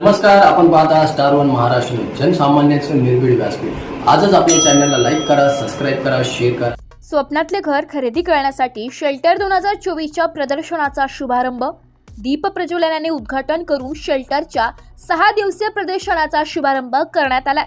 नमस्कार आपण पाहता स्टार वन महाराष्ट्र जनसामान्यांचं निर्भीड व्यासपीठ. आजच आपल्या चॅनलला लाईक करा सबस्क्राईब करा शेअर करा. स्वप्नातले घर खरेदी करण्यासाठी शेल्टर दोन हजार चोवीसच्या प्रदर्शनाचा शुभारंभ. दीप प्रज्वलनाने उद्घाटन करून शेल्टरच्या सहा दिवसीय प्रदर्शनाचा शुभारंभ करण्यात आलाय.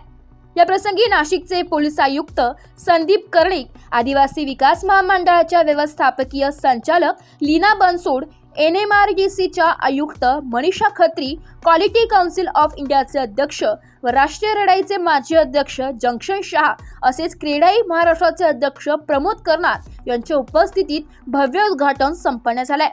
या प्रसंगी नाशिकचे पोलीस आयुक्त संदीप कर्णिक आदिवासी विकास महामंडळाच्या व्यवस्थापकीय संचालक Leena Bansod N M R D सीच्या आयुक्त Manisha Khatri quality council of इंडियाचे अध्यक्ष व राष्ट्रीय लढाईचे माजी अध्यक्ष जंक्शन शहा असेच क्रीडाई महाराष्ट्राचे अध्यक्ष प्रमोद कर्नाड यांच्या उपस्थितीत भव्य उद्घाटन संपन्न झालंय.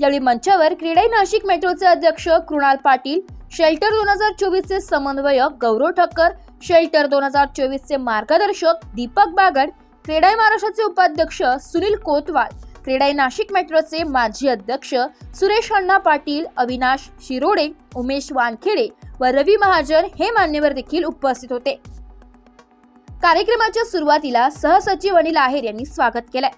यावेळी मंचावर क्रीडाई नाशिक मेट्रोचे अध्यक्ष कृणाल पाटील शेल्टर दोन हजार चोवीसचे समन्वयक गौरव ठक्कर शेल्टर दोन हजार चोवीसचे मार्गदर्शक दीपक बागड क्रीडाई महाराष्ट्राचे उपाध्यक्ष सुनील कोतवाल क्रीडाई नाशिक मेट्रोचे माजी अध्यक्ष सुरेश अण्णा पाटील अविनाश शिरोडे उमेश वानखेडे व रवी महाजन हे मान्यवर देखील उपस्थित होते. कार्यक्रमाच्या सुरुवातीला सहसचिव अनिल आहेर यांनी स्वागत केलंय.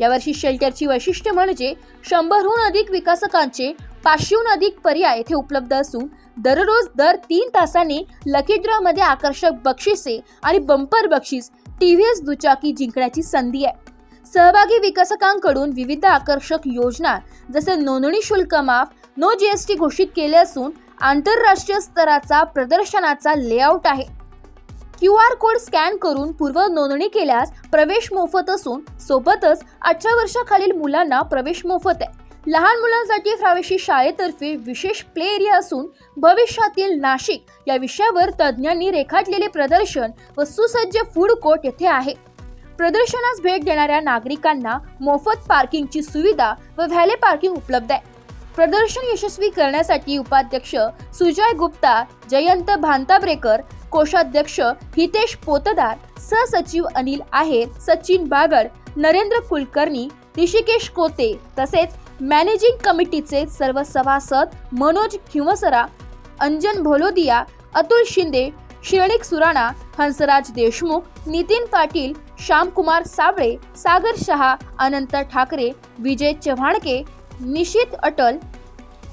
यावर्षी शेल्टरची वैशिष्ट्य म्हणजे शंभरहून अधिक विकासकांचे पाचशेहून अधिक पर्याय येथे उपलब्ध असून दररोज दर तीन तासांनी लकी ड्रॉ मध्ये आकर्षक बक्षिसे आणि बंपर बक्षीस टीव्हीएस दुचाकी जिंकण्याची संधी आहे. सहभागी विकसकांकडून विविध आकर्षक योजना जसे नोंदणी शुल्क माफ नो जीएसटी घोषित केले असून आंतरराष्ट्रीय स्तराचा प्रदर्शनाचा लेआउट आहे. क्यू आर कोड स्कॅन करून पूर्व नोंदणी केल्यास प्रवेश मोफत असून सोबतच अठरा वर्षाखालील मुलांना प्रवेश मोफत आहे. लहान मुलांसाठी फ्रावेशी शाळेतर्फे विशेष प्ले एरिया असून भविष्यातील नाशिक या विषयावर तज्ज्ञांनी रेखाटलेले प्रदर्शन व सुसज्ज फूड कोर्ट येथे आहे. प्रदर्शनास भेट देणाऱ्या नागरिकांना मोफत पार्किंगची सुविधा व व्हॅले पार्किंग उपलब्ध आहे. प्रदर्शन यशस्वी करण्यासाठी उपाध्यक्ष सुजय गुप्ता जयंत भांताब्रेकर कोषाध्यक्ष हितेश पोतदार सहसचिव अनिल आहेर सचिन बागड नरेंद्र कुलकर्णी ऋषिकेश कोते तसेच मॅनेजिंग कमिटीचे सर्व सभासद मनोज खिवसरा अंजन भोलोदिया अतुल शिंदे श्रेणिक सुराणा हंसराज देशमुख नितीन पाटील श्यामकुमार साबळे सागर शहा अनंत ठाकरे विजय चव्हाणके निशित अटल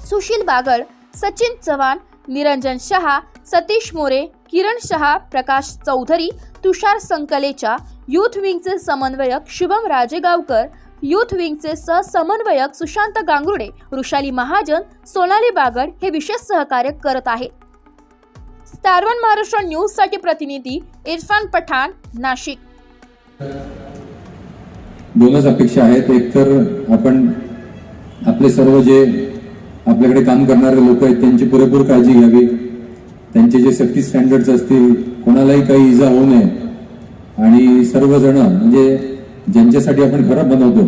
सुशील बागड सचिन चव्हाण निरंजन शहा सतीश मोरे किरण शहा प्रकाश चौधरी तुषार संकलेचा युथ विंगचे समन्वयक शुभम राजेगावकर युथ विंगचे सहसमन्वयक सुशांत गांगुर्डे वृषाली महाजन सोनाली बागड हे विशेष सहकार्य करत आहेत. स्टारवन महाराष्ट्र न्यूजसाठी प्रतिनिधी इरफान पठाण नाशिक. दोनच अपेक्षा आहेत. एक तर आपण आपले सर्व जे आपल्याकडे काम करणारे लोक आहेत त्यांची पुरेपूर काळजी घ्यावी. त्यांचे जे सेफ्टी स्टँडर्ड्स असतील कोणालाही काही इजा होऊ नये. आणि सर्वजण म्हणजे ज्यांच्यासाठी आपण घरं बनवतो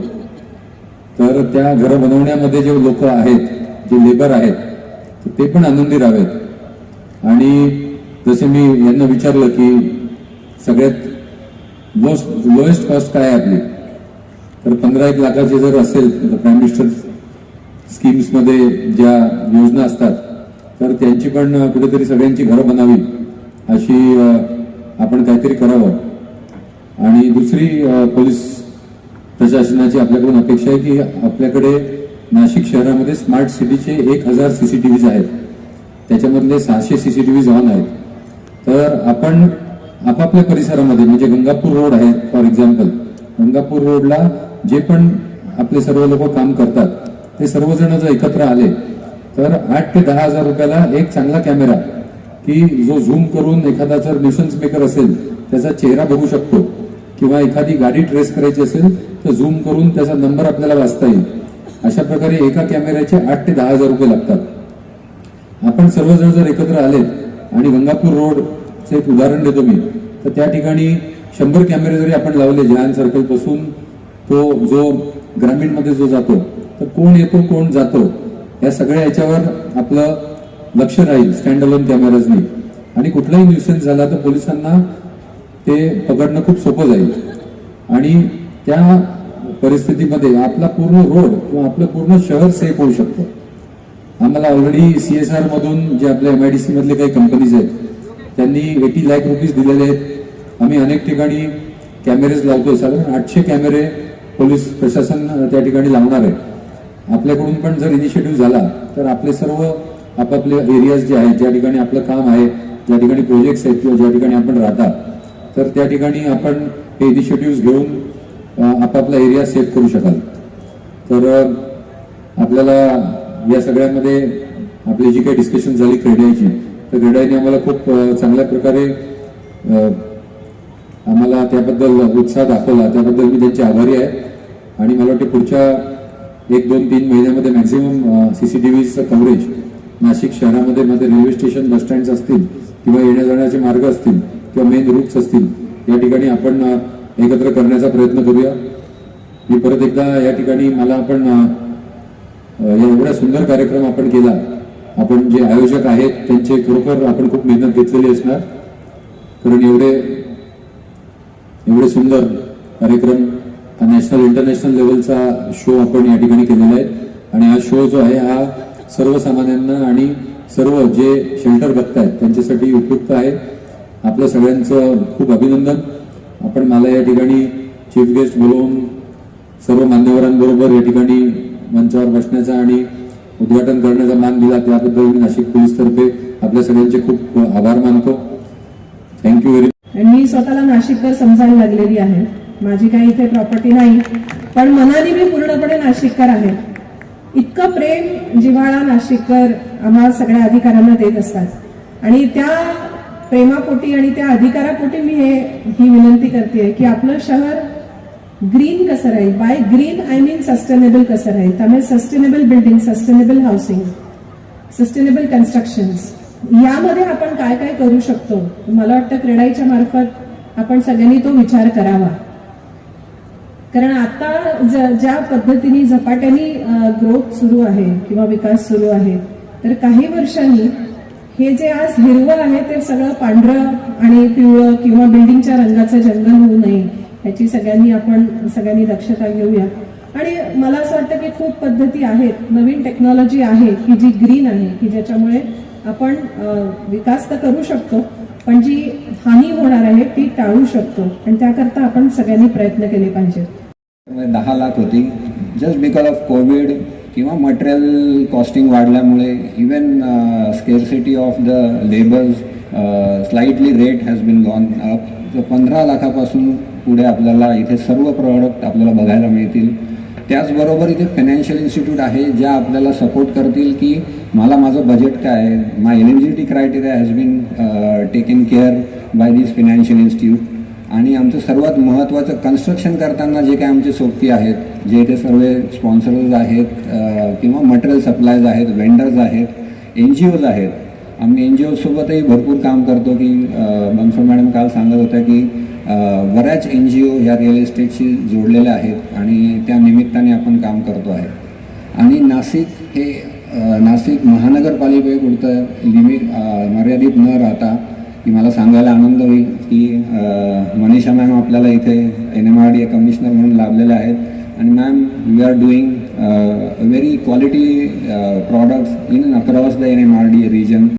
तर त्या घरं बनवण्यामध्ये जे लोक आहेत जे लेबर आहेत ते पण आनंदी राहावेत. आणि जसे मी यांना विचारलं की सगळ्यात लोस्ट लोएस्ट कॉस्ट काय आहे आपली? तर पंधरा एक लाखाचे जर असेल तर प्राईम मिनिस्टर स्कीम्समध्ये ज्या योजना असतात तर त्यांची पण कुठेतरी सगळ्यांची घरं बनावी अशी आपण काहीतरी करावं. आणि दुसरी पोलीस प्रशासनाची आपल्याकडून अपेक्षा आहे की आपल्याकडे नाशिक शहरामध्ये स्मार्ट सिटीचे एक हजार सी सी टी व्हीज आहेत. त्याच्यामधले सहाशे C C T V on आहेत. तर आपण आपापल्या परिसरामध्ये म्हणजे गंगापूर रोड आहे फॉर एक्झाम्पल गंगापूर रोडला जे पण आपले सर्व लोक काम करतात ते सर्वजण जर एकत्र आले तर आठ ते दहा हजार रुपयाला एक चांगला कॅमेरा की जो झूम करून एखादा जर न्यूसन्स मेकर असेल त्याचा चेहरा बघू शकतो किंवा एखादी गाडी ट्रेस करायची असेल तर झूम करून त्याचा नंबर आपल्याला वाचता येईल. अशा प्रकारे एका कॅमेऱ्याचे आठ ते दहा हजार रुपये लागतात. आपण सर्वजण जर एकत्र आलेत आणि गंगापूर रोडचं एक उदाहरण देतो मी तर त्या ठिकाणी शंभर कॅमेरे जरी आपण लावले जहान सर्कलपासून तो जो ग्रामीणमध्ये जो जातो तर कोण येतो कोण जातो या सगळ्या याच्यावर आपलं लक्ष राहील स्टँड अलोन कॅमेराजनी आणि कुठलाही न्यूसेन्स झाला तर पोलिसांना ते पकडणं खूप सोपं जाईल. आणि त्या परिस्थितीमध्ये आपला पूर्ण रोड किंवा आपलं पूर्ण शहर सेफ होऊ शकतं. आम्हाला ऑलरेडी सी एस आर मधून जे आपल्या एम आय डी सी मधले काही कंपनीज आहेत त्यांनी एटी लॅक रुपीज दिलेले आहेत. आम्ही अनेक ठिकाणी कॅमेरेज लावतोय. साधारण आठशे कॅमेरे पोलीस प्रशासन त्या ठिकाणी लावणार आहे. आपल्याकडून पण जर इनिशिएटिव्ह झाला तर आपले सर्व आपापले एरियाज जे आहेत ज्या ठिकाणी आपलं काम आहे ज्या ठिकाणी प्रोजेक्ट्स आहेत किंवा ज्या ठिकाणी आपण राहता तर त्या ठिकाणी आपण हे इनिशिएटिव्ह घेऊन आपापला एरिया सेफ करू शकाल. तर आपल्याला या सगळ्यामध्ये आपली जी काही डिस्कशन झाली क्रेडाईची तर क्रेडाईने आम्हाला खूप चांगल्या प्रकारे आम्हाला त्याबद्दल उत्साह दाखवला. त्याबद्दल मी त्यांचे आभारी आहे. आणि मला वाटते पुढच्या एक दोन तीन महिन्यामध्ये मॅक्झिमम सी सी टी व्हीचं कव्हरेज नाशिक शहरामध्ये मध्ये रेल्वे स्टेशन बस स्टँड्स असतील किंवा येण्या जाण्याचे मार्ग असतील किंवा मेन रूट्स असतील या ठिकाणी आपण एकत्र करण्याचा प्रयत्न करूया. मी परत एकदा या ठिकाणी मला आपण एवढा सुंदर कार्यक्रम आपण केला. आपण जे आयोजक आहेत त्यांचे खरोखर आपण खूप मेहनत घेतलेली असणार. कारण एवढे एवढे सुंदर कार्यक्रम हा नॅशनल इंटरनॅशनल लेवलचा शो आपण या ठिकाणी केलेला आहे. आणि हा शो जो आहे हा सर्वसामान्यांना आणि सर्व जे शेल्टर बघतायत त्यांच्यासाठी उपयुक्त आहे. आपल्या सगळ्यांचं खूप अभिनंदन. आपण मला या ठिकाणी चीफ गेस्ट बोलवून सर्व मान्यवरांबरोबर या ठिकाणी मंचावर बसण्याचा आणि उद्घाटन करण्याचा मान दिला त्याबद्दल मी नाशिक पोलीसतर्फे आपल्या सगळ्यांचे खूप आभार मानतो. थँक्यू व्हेरी आणि मी स्वतःला नाशिककर समजायला लागलेली आहे. माझी काही इथे प्रॉपर्टी नाही पण मनाने मी पूर्णपणे नाशिककर आहे. इतकं प्रेम जिव्हाळा नाशिककर आम्हा सगळ्या अधिकाऱ्यांना देत असतात. आणि त्या प्रेमापोटी आणि त्या अधिकारापोटी मी हे ही विनंती करते की आपलं शहर ग्रीन कसं राहील? By green I mean sustainable कसं राहील? त्यामुळे sustainable building sustainable housing sustainable construction यामध्ये आपण काय काय करू शकतो? मला वाटतं क्रीडाईच्या मार्फत आपण सगळ्यांनी तो विचार करावा. कारण आता ज- ज्या पद्धतीने झपाट्याने ग्रोथ सुरू आहे किंवा विकास सुरू आहे तर काही वर्षांनी हे जे आज हिरवं आहे ते सगळं पांढरं आणि पिवळं किंवा बिल्डिंगच्या रंगाचं जंगल होऊ नये. याची सगळ्यांनी आपण सगळ्यांनी दक्षता घेऊया. आणि मला असं वाटतं की खूप पद्धती आहेत नवीन टेक्नॉलॉजी आहे की जी ग्रीन आहे की ज्याच्यामुळे आपण विकास तर करू शकतो पण जी हानी होणार आहे ती टाळू शकतो. आणि त्याकरता आपण सगळ्यांनी प्रयत्न केले पाहिजेत. दहा लाख होती. जस्ट बिकॉज ऑफ कोविड किंवा मटेरियल कॉस्टिंग वाढल्यामुळे even scarcity of the labours slightly rate has been gone up पंधरा लाखापासून पुढे आपल्याला इथे सर्व प्रॉडक्ट आपल्याला बघायला मिळतील. त्याचबरोबर इथे फायनान्शियल इन्स्टिट्यूट आहे ज्या आपल्याला सपोर्ट करतील की मला माझं बजेट काय आहे? My eligibility criteria has been taken care by this financial institute आणि आमचं सर्वात महत्त्वाचं कन्स्ट्रक्शन करताना जे काय आमचे सोबती आहेत जे इथे सर्व स्पॉन्सर्स आहेत uh, किंवा मटेरियल सप्लायज आहेत वेंडर्स आहेत एन जी ओज आहेत. आम्ही एन जी ओसोबतही भरपूर काम करतो की uh, बनसोड मॅडम काल सांगत होत्या की बऱ्याच एन जी ओ ह्या रिअल इस्टेटशी जोडलेल्या आहेत आणि त्या निमित्ताने आपण काम करतो आहे. आणि नाशिक हे नाशिक महानगरपालिकेपुरतं लिमिट मर्यादित न राहता की मला सांगायला आनंद होईल की मनीषा मॅम आपल्याला इथे N M R D commissioner म्हणून लाभलेल्या आहेत. आणि ma'am we are doing very quality products in across the N M R D region